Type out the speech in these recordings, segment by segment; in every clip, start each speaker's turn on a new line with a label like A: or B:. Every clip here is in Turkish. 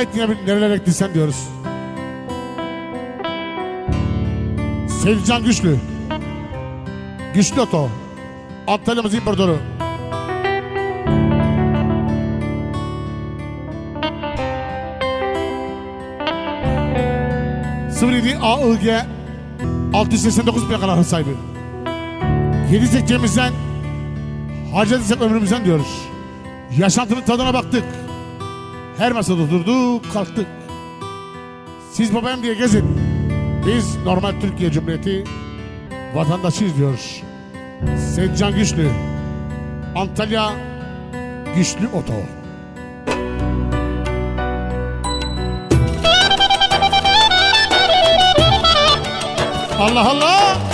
A: ettiğine bir nerelere gittin sen diyoruz. Sevcan Güçlü. Güçlü Oto. Antalya'mızın imparatoru. Sıfır AIG 689 plakaların sahibi. Yediysek cebimizden, harcadıysak ömrümüzden diyoruz. Yaşantının tadına baktık. Her masada oturduk, kalktık. Siz babayım diye gezin. Biz normal Türkiye Cumhuriyeti vatandaşıyız diyoruz. Sevcan Güçlü, Antalya Güçlü Oto. Allah Allah!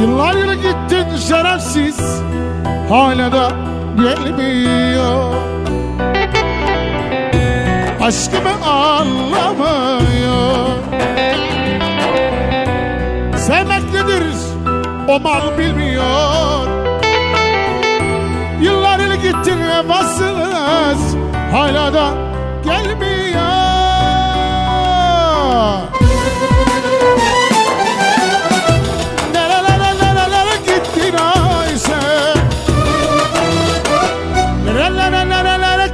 A: Yıllar yılı gittin şerefsiz. Hala da gelmiyor Aşkımı anlamıyor. Sevmek nedir? O mal bilmiyor. Yıllar ile gittin vefasız Hala da gelmiyor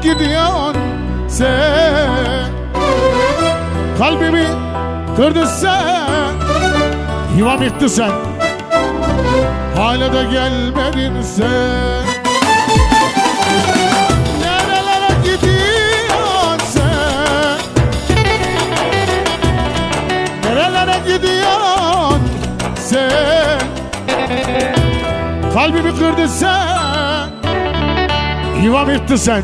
A: gidiyorsun sen? Kalbimi kırdın sen? Yuvam yıktı sen. Hala da gelmedin sen. Nerelere gidiyorsun sen? Nerelere gidiyorsun sen? Kalbimi kırdın sen. Yuvam yıktı sen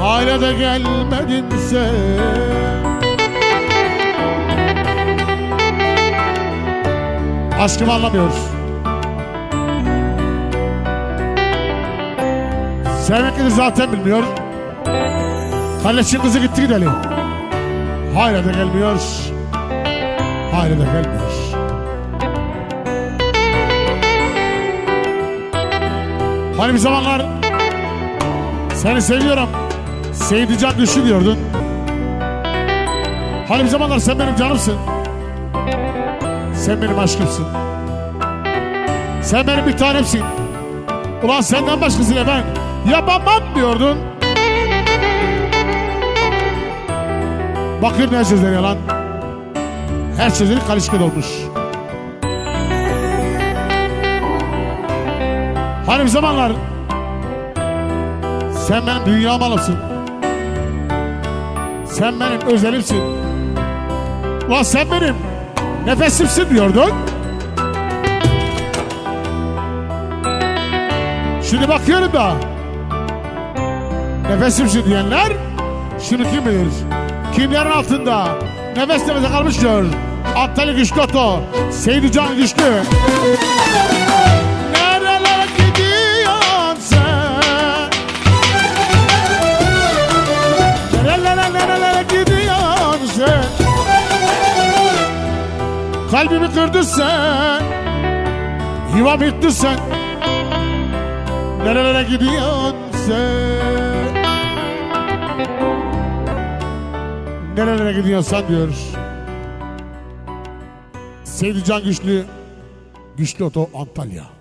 A: Hala da gelmedin sen Aşkımı anlamıyoruz Sevmek nedir zaten bilmiyor. Kardeşim kızı gitti gidelim. Hala da gelmiyor. Hala da gelmiyor. Hani bir zamanlar seni seviyorum. Sevdiceğim düşü diyordun. Hani bir zamanlar sen benim canımsın. Sen benim aşkımsın. Sen benim bir tanemsin. Ulan senden başkasıyla ben yapamam diyordun. Bakın her sözleri yalan. Her sözleri karışık olmuş. Hani bir zamanlar sen benim dünya malımsın. Sen benim özelimsin. Ulan sen benim nefesimsin diyordun. Şimdi bakıyorum da nefesimsin diyenler şunu kim bilir? Kimlerin altında nefes nefese kalmış diyor. Antalya Güçlü Oto, Seydi Can Güçlü. Kalbimi kırdın sen. Yuvam yıktın sen. Nerelere gidiyorsun sen? Nerelere gidiyorsan diyor. Sevdi Can Güçlü, Güçlü Oto Antalya.